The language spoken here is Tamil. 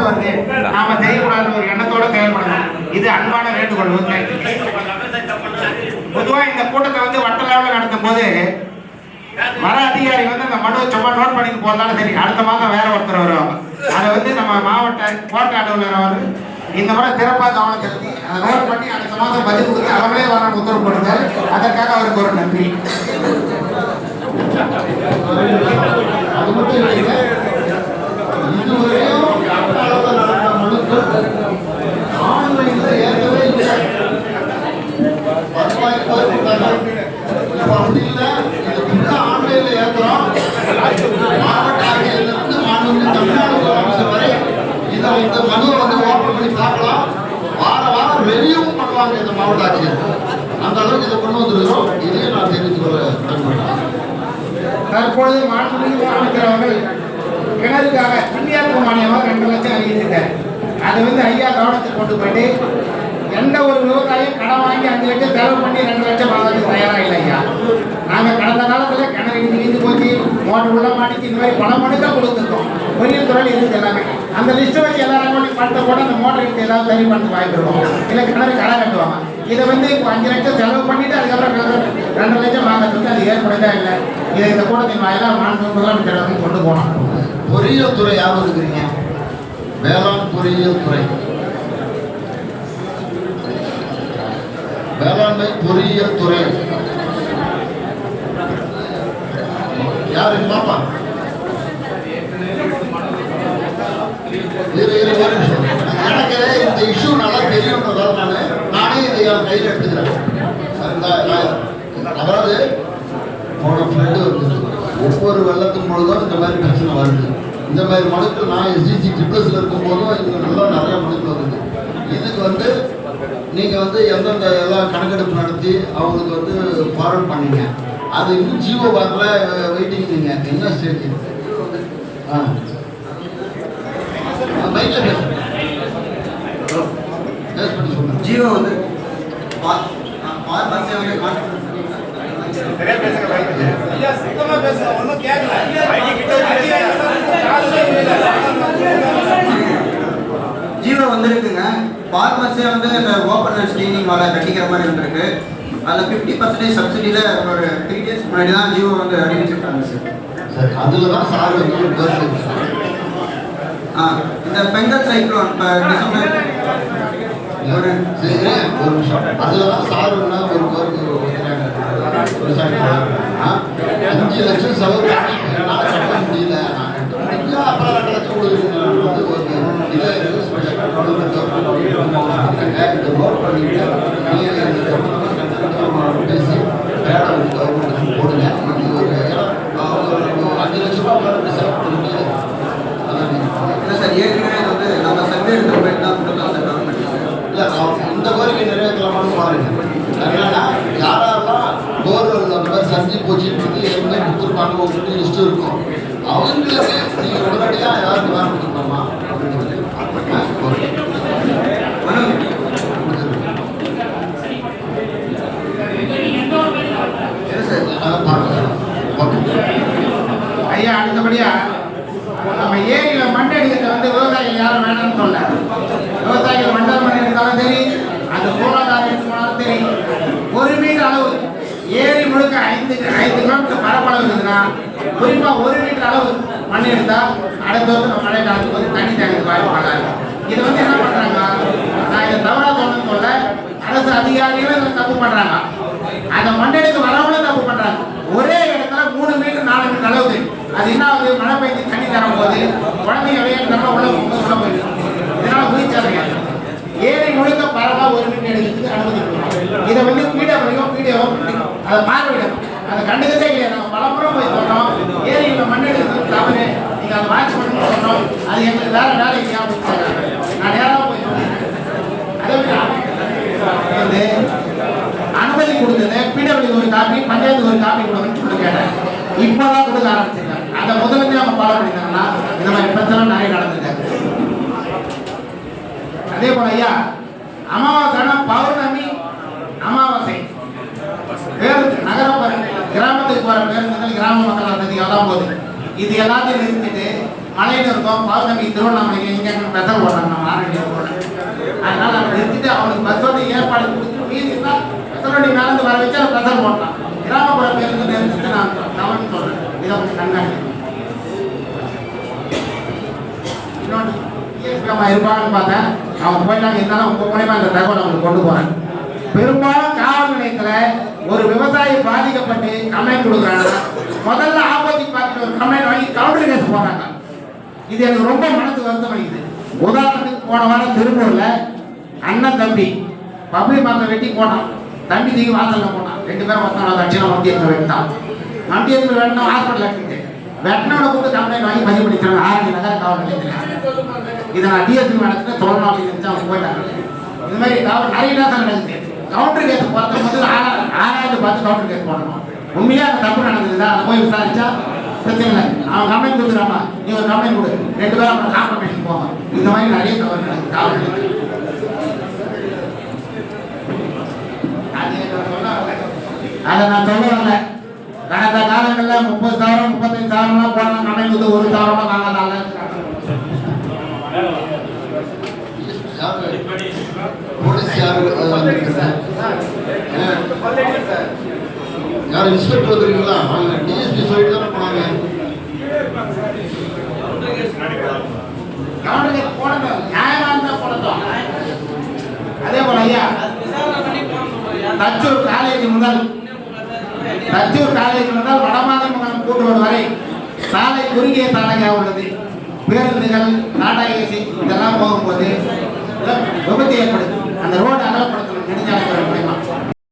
ஆபத்து வருது நாம செய்யக்கூடாது ஒரு எண்ணத்தோட செயல்படணும். இது அன்பான வேண்டுகோள் விவசாயிகளுக்கு பொதுவா இந்த கூட்டத்தை வந்து வட்ட லெவலில் நடத்தும் போது வர அதிகாரி வந்து அந்த மனுவை சும்மா நோட் பண்ணிட்டு போறதால சரி அடுத்த மாதம் வேற ஒருத்தர் வருவாங்க. அதை வந்து நம்ம மாவட்ட கோட்டை அலுவலர் வந்து இந்த முறை சிறப்பாக கவனம் செலுத்தி அதை நோட் பண்ணி அடுத்த மாதம் பதில் கொடுத்து அவங்களே வர உத்தரவு கொடுத்தாரு அதற்காக அவருக்கு ஒரு நன்றி. அது மட்டும் இல்லை தற்பொழுது மாண்புமிகு முதலமைச்சர் கிணறுக்காக இந்தியாவுக்கு மானியமாக ரெண்டு லட்சம் அறிவிச்சிருக்காரு அதை வந்து ஐயா கவனத்தை கொண்டு போயிட்டு எந்த ஒரு விவசாயம் கடன் வாங்கி அஞ்சு லட்சம் செலவு பண்ணி ரெண்டு லட்சம் வாங்குறதுக்கு தயாராக இல்லை ஐயா. நாங்கள் கடந்த காலத்தில் கிணறு இடிந்து இடிஞ்சு போச்சு மோட்டர் உள்ள மாட்டிச்சு இந்த மாதிரி பணம் பண்ணி தான் கொடுத்துருக்கோம் பொறியியல் துறையில் இருக்கு எல்லாமே. அந்த லிஸ்ட்டை வச்சு எல்லா கொண்டு பணத்தை போட்டு அந்த மோட்டர் இடிச்சு ஏதாவது சரி பண்ணி வாங்கிடுவோம் இல்லை கிணறு கடை கட்டுவாங்க. இதை வந்து இப்போ அஞ்சு லட்சம் செலவு பண்ணிட்டு அதுக்கப்புறம் ரெண்டு லட்சம் வாங்கிறதுக்கு அது ஏற்படுதா இல்லை? இதை இந்த கூட்டத்தின் வாயிலாக மாண்பு முதலமைச்சர் கொண்டு போனோம் பொறியியல் துறை யாரும் இருக்கிறீங்க வேளாண் பொறியியல் துறை. வேளாண்மை பொறியியல் துறை. யாரு பாப்பா இரு இரு ஒரு நிமிஷம். எனக்கு இந்த இஷ்யூ நல்லா தெரியுன்றதால நான் நானே இதை என் கையில் எடுத்துக்கிறேன். இந்த- நான் அதாவது போன ஃப்ரெண்டு ஒவ்வொரு வெள்ளத்தின் பொழுதும் இந்த மாதிரி பிரச்சனை வருது. இந்த மாதிரி மனுக்கள் நான் எஸ்டிசி ட்ரிபிள்ஸ்ல இருக்கும் போதும் இது நல்லா நிறைய மனுக்கள் வருது இதுக்கு வந்து நீங்கள் வந்து எந்தெந்த எல்லாம் கணக்கெடுப்பு நடத்தி அவங்களுக்கு வந்து ஃபார்வர்ட் பண்ணீங்க. அது இன்னும் ஜீவோ வரல வெயிட்டிங் நீங்கள் என்ன ஸ்டேஜ் ஆ. பேசுங்க பண்ணி சொல்லுங்கள் ஜீவோ வந்து ஃபார்மர்ஸே வந்து கான்ட்ரிபியூட் ஜீவோ வந்துருக்குங்க. ஃபார்மர்ஸே வந்து இந்த ஓப்பன் ஸ்டீனிங் வாழை கட்டிக்கிற மாதிரி வந்திருக்கு அதில் ஃபிஃப்டி பர்சன்டேஜ் சப்சிடியில் ஒரு த்ரீ டேஸ் முன்னாடி தான் ஜீவோ வந்து அறிவிச்சிருக்காங்க சார் சரி அதில் தான் சார் வந்து ஆ இந்த பெங்கல் சைக்ளோன் இப்போ டிசம்பர் ஒரு நிமிஷம். அதுல தான் சார் ஒரு ஆ? அஞ்சு லட்சம் செலவு பண்ணி என்னால கட்ட முடியல நான் கட்ட முடிஞ்சா அப்புறம் ரெண்டு லட்சம் கொடுக்குறீங்க வந்து ஒரு இதை இது special government இருக்காங்க. இதை vote பண்ணிட்டு நீங்க இந்த government கண்டிப்பா பேசி வேலை வந்து government போடுங்க இது ஒரு அவங்க ஒரு அஞ்சு லட்சம் ரூபாய் மேல இப்படி செலவு பண்ண முடியாது அதான் நீங்க இல்லை சார் ஏற்கனவே இது வந்து நம்ம சர்வே எடுத்து போயிட்டு தான் கொடுத்தோம் சார் கவர்மெண்ட் இல்ல, அவ- இந்த கோரிக்கை நிறைவேற்றலாமான்னு பாருங்க என்னன்னா யாரெல்லாம் போர்வெல் அந்த மாதிரி சஞ்சி போச்சுன்னு சொல்லி ஏற்கனவே கொடுத்துருப்பாங்க லிஸ்ட் இருக்கும். அவங்களுக்கு நீங்கள் உடனடியாக ஏதாவது நிவாரணம் பண்ணலாமா அப்படின்னு சொல்லி ஐயா அடுத்தபடியா நம்ம ஏரியில மண் எடுக்கிறத வந்து விவசாயிகள் யாரும் வேணும்னு சொல்ல விவசாயிகள் மண்டல் மண் எடுத்தாலும் சரி அந்த பொருளாதாரம் எடுத்தாலும் சரி ஒரு மீட்டர் அளவு ஏரி முழுக்க ஐந்து ஐந்து கிலோமீட்டர் பரப்பளவு இருந்ததுன்னா குறிப்பா ஒரு மீட்டர் அளவு மண் எடுத்தா அடுத்த வருஷம் நம்ம மழை காலத்துக்கு வந்து தண்ணி தேங்க வாய்ப்பு இது வந்து என்ன பண்றாங்க நான் இதை தவறா சொன்னது போல அரசு அதிகாரிகளும் இதில் தப்பு பண்றாங்க. அந்த மண்ணெடுக்கு வரவங்களும் தப்பு பண்றாங்க. ஒரே இடத்துல மூணு மீட்டர் நாலு மீட்டர் அளவு அது என்ன ஆகுது? மழை பெய்ஞ்சு தண்ணி தரும் போது குழந்தைங்க விளையாட்டு நம்ம உள்ள போகும்போது உள்ள போயிடும் இதனால குறிச்சாருங்க ஏரி முழுக்க பரவலா ஒரு மீட்டர் எடுக்கிறதுக்கு அனுமதி இதை வந்து பீடியோ பீடியோ அதை பார்வையிடணும். அதை கண்டுக்கதே இல்லையா? நம்ம பலப்புறம் போய் சொன்னோம் ஏரியில் மண் எடுக்கிறது தவறு. நீங்க அதை வாட்ச் பண்ணி சொன்னோம். அது எங்களுக்கு வேற வேலை ஞாபகம் நான் நேராக போய் அதே அனுமதி கொடுத்தது பிடபிள்யூ ஒரு காப்பி பஞ்சாயத்து ஒரு காப்பி கொடுங்கன்னு சொல்லி கேட்டேன் இப்போதான் கொடுக்க ஆரம்பிச்சிருக்காங்க. அதை முதல்ல இருந்து அவங்க ஃபாலோ பண்ணிட்டாங்கன்னா இந்த மாதிரி பிரச்சனை நிறைய நடந்திருக்காங்க அதே போல ஐயா அமாவாசை பௌர்ணமி அமாவாசை பேருந்து நகர போற- கிராமத்துக்கு போற பேருந்துகள் கிராம மக்கள் வசதி எல்லாம் போகுது. இது எல்லாத்தையும் நிறுத்திட்டு மழை இருக்கோம் பௌர்ணமி திருவண்ணாமலைக்கு எங்க பிரசவம் போடுறாங்க நம்ம ஆரண்ய போடுறேன் அதனால அவன் நிறுத்திட்டு அவனுக்கு பஸ் வந்து ஏற்பாடு கொடுத்து மீதி இருந்தால் பத்தனோடி மேலேருந்து வர வச்சு அவன் பிரசவம் போடலாம். கிராமப்புற பேருந்து நிறுத்திட்டு நான் கவனம் சொல்றேன். இதை கொஞ்சம் கண்காணி இன்னொன்று இருப்பாங்கன்னு பார்த்தேன். அவங்க போயிட்டாங்க இருந்தாலும் உங்க மூலியமா இந்த தகவல் அவங்களுக்கு கொண்டு போறேன். பெரும்பாலும் காவல் நிலையத்தில் ஒரு பண்ணி கமெண்ட் கொடுக்குறாங்க. முதல்ல ஆப்போசிட் பார்ட்டி ஒரு கமெண்ட் வாங்கி கவுண்டர் கேஸ் போறாங்க இது எனக்கு ரொம்ப மனது வருத்தம் அளிக்குது உதாரணத்துக்கு போன வாரம் திருப்பூர்ல அண்ணன் தம்பி பப்ளிக் மரத்தை வெட்டி போனான் தம்பி தூக்கி வாசல்ல போனான் ரெண்டு பேரும் ஒருத்தன தட்சிணம் மத்தியத்தில் வெட்டான் மத்தியத்தில் வெட்டினா ஹாஸ்பிட்டல் இருக்குது வெட்டினோட கூட்டு கம்ப்ளைண்ட் வாங்கி பதிவு பண்ணிக்கிறாங்க ஆரஞ்சு நகர காவல் நிலையத்தில் இதை நான் டிஎஸ்பி மேடத்துக்கு சொல்லணும் அப்படின்னு அவங்க போயிட்டாங்க. இது மாதிரி காவல் நிறைய தான் நடக்குது. கவுண்டர் கேஸ் போகிறது முதல்ல ஆறாயிரத்து பார்த்து கவுண்டர் கேஸ் போடணும் உண்மையா அந்த தப்பு நடந்ததுதா? அதை போய் விசாரிச்சா பிரச்சனை இல்லை. அவன் கம்ப்ளைண்ட் கொடுக்குறாமா நீ ஒரு கம்ப்ளைண்ட் கொடு. ரெண்டு பேரும் அப்புறம் காம்ப்ரமைஸ் போங்க. இந்த மாதிரி நிறைய தவறு நடக்குது. காவல் நிலையத்தில். அது நான் சொல்ல வரல. கடந்த காலங்களில் முப்பது சவரம் முப்பத்தஞ்சு சவரம்லாம் போடலாம் கம்ப்ளைண்ட் வந்து ஒரு சவரமாக வாங்கலாம்ல போலீஸ் யாரு? அஹ், யார் இன்ஸ்பெக்டர் வந்துருக்கீங்களா அவங்க டிஎஸ்பி சொல்லிட்டு தானே போனாங்க. கவர்மெண்ட் போடணும் நியாயமா இருந்தா போடட்டும் அதே போல ஐயா தச்சூர் காலேஜ் முதல் தச்சூர் காலேஜ் முதல் வடமாதம் கூட்டுவது வரை சாலை குறுகிய சாலையாக உள்ளது. பேருந்துகள் டாடா ஏசி இதெல்லாம் போகும்போது விபத்து ஏற்படுது. அந்த ரோடு அகலப்படுத்தணும் நெடுஞ்சாலை